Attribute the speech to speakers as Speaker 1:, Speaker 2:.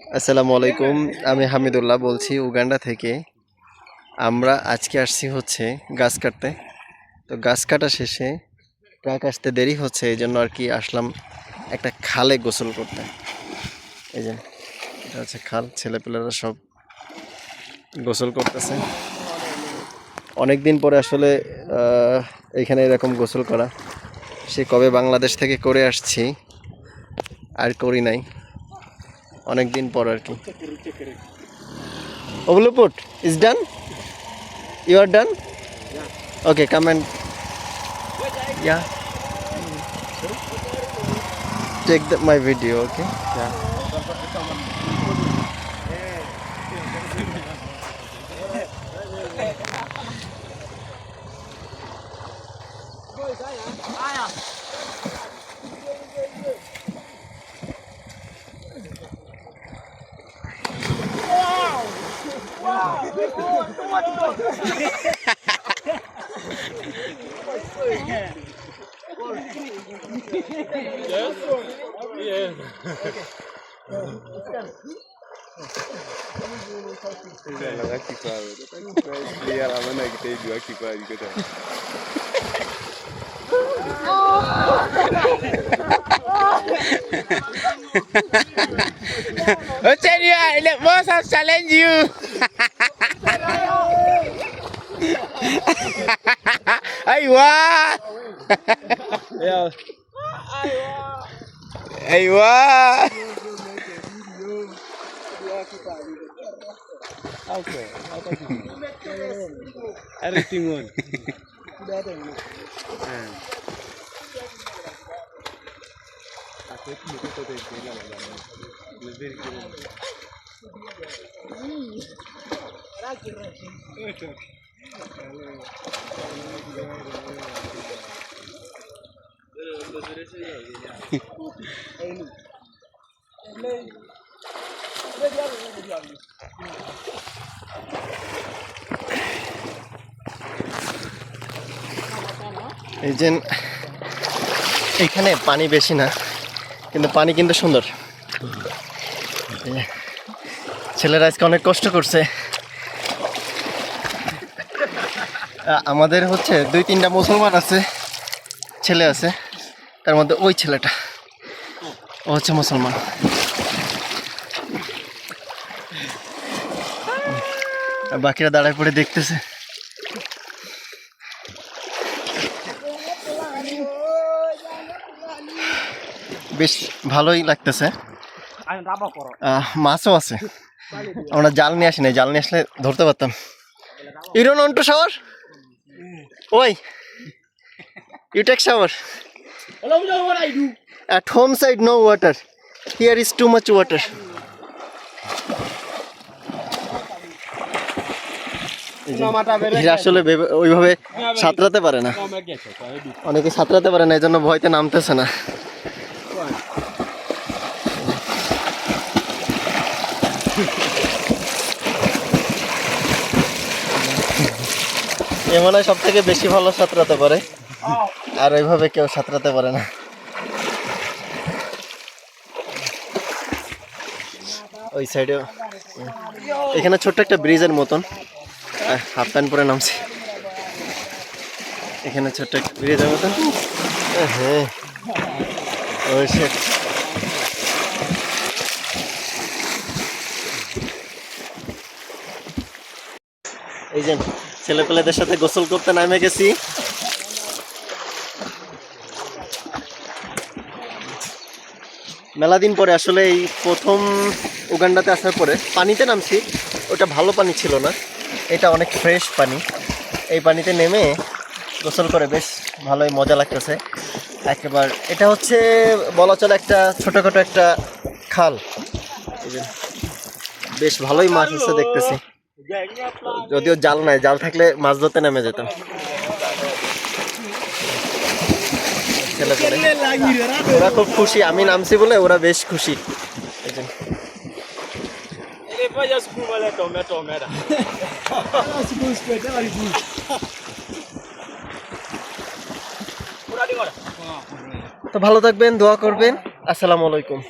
Speaker 1: আসসালামু আলাইকুম, আমি হামিদুল্লাহ বলছি উগান্ডা থেকে। আমরা আজকে আসছি হচ্ছে গাছ কাটতে। তো গাছ কাটা শেষে ট্রাক আসতে দেরি হচ্ছে এই জন্য আর কি আসলাম একটা খালে গোসল করতে। এই যে, এটা হচ্ছে খাল, ছেলেপেলেরা সব গোসল করতেছে। অনেক দিন পরে আসলে এখানে এরকম গোসল করা। সে কবে বাংলাদেশ থেকে করে আসছি, আর করি নাই। অনেক দিন পর আর কি ওগুলো put is done you are done okay come and yeah take my video okay
Speaker 2: Naga kipawe. yes? Yeah.
Speaker 3: Ochenia, let us challenge you. Aywa! Aywa! Aywa! Okay.
Speaker 2: Everything on. Thank you.
Speaker 1: এই যে এখানে পানি বেশি না, কিন্তু পানি কিন্তু সুন্দর। ছেলেরা আজকে অনেক কষ্ট করছে। আমাদের হচ্ছে দুই তিনটা মুসলমান আছে, ছেলে আছে, তার মধ্যে ওই ছেলেটা, ও হচ্ছে মুসলমান। বাকিরা দাঁড়ায় পড়ে দেখতেছে। বেশ ভালোই লাগতেছে। মাছও আছে। আমরা জাল নিয়ে আসি নাই, জাল নিয়ে আসলে ধরতে পারতাম। You don't want to shower ওই you take shower At home side, no water. Here is too much water. এরা আসলে ওইভাবে সাঁতরাতে পারে না অনেকে সাঁতরাতে পারে না এই জন্য ভয়তে নামতেছে না এ মনে হয় সব থেকে বেশি ভালো সাঁতরাতে পারে। আর ওইভাবে কেউ সাঁতরাতে পারে না। ওই সাইডে এখানে ছোট্ট একটা ব্রিজের মতন। হাফ প্যান্ট পরে নামছি। এখানে ছোট্ট একটা ব্রিজের মতন। হ্যাঁ ওই সে এই যে ছেলেপেলেদের সাথে গোসল করতে নামে গেছি। মেলা দিন পরে আসলে এই প্রথম উগান্ডাতে আসার পরে পানিতে নামছি, ওটা ভালো পানি ছিল না। এটা অনেক ফ্রেশ পানি। এই পানিতে নেমে গোসল করে বেশ ভালোই মজা লাগতেছে। একেবার এটা হচ্ছে বলা চলে একটা ছোটোখাটো একটা খাল। বেশ ভালোই মাছ আছে দেখতেছি। যদিও জাল নাই, জাল থাকলে মাছ ধরতে নেমে যেতাম। ওরা খুব খুশি, আমি নামছি বলে ওরা বেশ খুশি। তো ভালো থাকবেন, দোয়া করবেন। আসসালামু আলাইকুম।